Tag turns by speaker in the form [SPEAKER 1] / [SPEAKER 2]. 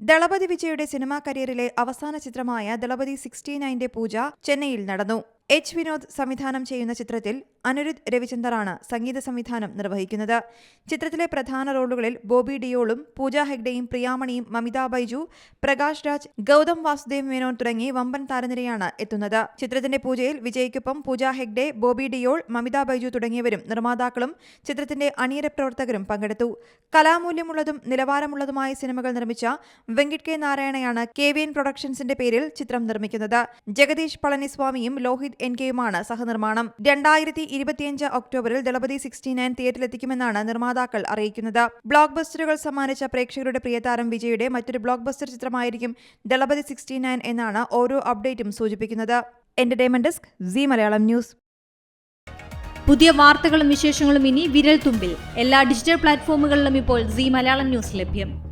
[SPEAKER 1] ദളപതി വിജയുടെ സിനിമാ കരിയറിലെ അവസാന ചിത്രമായ ദളപതി സിക്സ്റ്റി നയന്റെ പൂജ ചെന്നൈയിൽ നടന്നു. എച്ച് വിനോദ് സംവിധാനം ചെയ്യുന്ന ചിത്രത്തിൽ അനിരുദ്ധ് രവിചന്ദറാണ് സംഗീത സംവിധാനം നിർവഹിക്കുന്നത്. ചിത്രത്തിലെ പ്രധാന റോളുകളിൽ ബോബി ഡിയോളും പൂജ ഹെഗ്ഡെയും പ്രിയാമണിയും മമിത ബൈജു പ്രകാശ് രാജ് ഗൗതം വാസുദേവ് മേനോൻ തുടങ്ങി വമ്പൻ താരനിരയാണ് എത്തുന്നത്. ചിത്രത്തിന്റെ പൂജയിൽ വിജയ്ക്കൊപ്പം പൂജ ഹെഗ്ഡെ ബോബി ഡിയോൾ മമിത ബൈജു തുടങ്ങിയവരും നിർമ്മാതാക്കളും ചിത്രത്തിന്റെ അണിയര പ്രവർത്തകരും പങ്കെടുത്തു. കലാമൂല്യമുള്ളതും നിലവാരമുള്ളതുമായ സിനിമകൾ നിർമ്മിച്ച വെങ്കിട്ട് കെ നാരായണയാണ് കെ വി എൻ പ്രൊഡക്ഷൻസിന്റെ പേരിൽ ചിത്രം നിർമ്മിക്കുന്നത്. ജഗദീഷ് പളനിസ്വാമിയും ലോഹിത് എൻ കെയുമാണ് സഹനിർമ്മാണം. രണ്ടായിരത്തി ഇരുപത്തിയഞ്ച് ഒക്ടോബറിൽ ദളപതി സിക്സ്റ്റി നയൻ തിയേറ്ററിലെത്തിക്കുമെന്നാണ് നിർമ്മാതാക്കൾ അറിയിക്കുന്നത്. ബ്ലോക്ക് ബസ്റ്ററുകൾ സമ്മാനിച്ച പ്രേക്ഷകരുടെ പ്രിയതാരം വിജയുടെ മറ്റൊരു ബ്ലോക്ക് ബസ്റ്റർ ചിത്രമായിരിക്കും ദളപതി സിക്സ്റ്റി നയൻ എന്നാണ് ഓരോ അപ്ഡേറ്റും സൂചിപ്പിക്കുന്നത്. Entertainment desk Zee Malayalam news.
[SPEAKER 2] പുതിയ വാർത്തകളും വിശേഷങ്ങളും ഇനി വിരൽ തുമ്പിൽ. എല്ലാ ഡിജിറ്റൽ പ്ലാറ്റ്ഫോമുകളിലും ഇപ്പോൾ സി മലയാളം ന്യൂസ് ലഭ്യം.